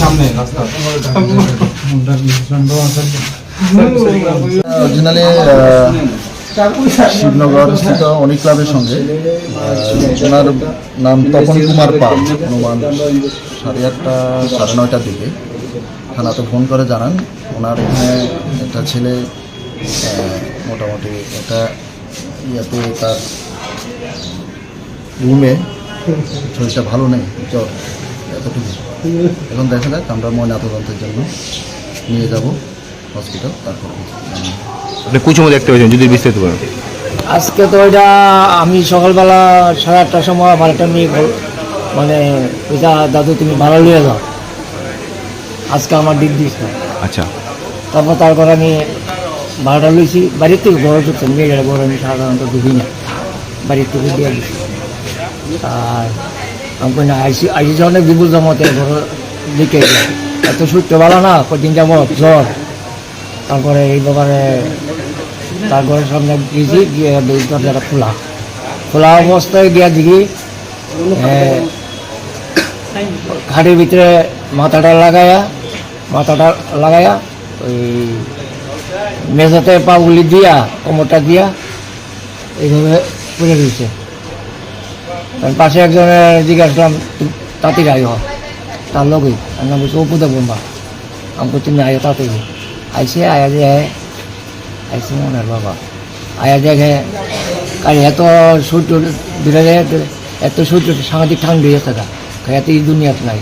সামনে রাস্তা সামনে অরিজিনালি শিবনগর স্থিত অনেক ক্লাবের সঙ্গে। ওনার নাম তপন কুমার পাল। হনুমান সাড়ে আটটা, সাড়ে নয়টার দিকে থানাতে ফোন করে জানান, ওনার এখানে একটা ছেলে মোটামুটি একটা ইয়াতে তার রুমে শরীরটা ভালো নেই, জ্বর, এতটুকু। এখন দেখা যাক, আমরা ময়নাতদন্তের জন্য নিয়ে যাব। হসপিটাল তারপর আপনি কুচুমো দেখতে পেয়েছেন যদি বিস্তারিত বলেন। আজকে তো এটা আমি সকালবেলা সাড়ে আটটার সময় আমার একটা মেয়ে মানে ওইটা দাদু তুমি ভাড়া লিয়ে যাও। আজকে আমার দিস না আচ্ছা। তারপর তারপর আমি ভাড়াটা লইছি। বাড়ির থেকে বড় ঢুকছে মেয়েরা বড় আমি সাধারণত ঢুকি না। বাড়ির থেকে দিয়ে দিচ্ছি আর আমি না আইসি আইসি অনেক বিপুল জমাতে বড় দিকে এত সূত্র ভালো না কদিন যাব জ্বর। তারপরে এই ব্যাপারে তারপরে সামনে গিয়েছি, গিয়ে দুই দরজাটা খোলা। খোলা অবস্থায় গিয়া দেখি খাটের ভিতরে মাথাটা লাগায়া মাথাটা লাগায়া ওই মেঝাতে পাগুলি দিয়া, কোমরটা দিয়া এইভাবে রয়েছে। তার পাশে একজনের জিজ্ঞাসা করলাম তাঁতি আয়? তার লগেই আমি বলছি অপুদা বোম্বা আমি তুমি আয় তাঁতি আইসে, আয়া যে আইসে মনের বাবা। আয়া দেখে আর এত সূর্য দূরে এত সূর্য সাংঘাতিক ঠান্ডা হয়ে থাকা এত এই দুনিয়াতে নাই।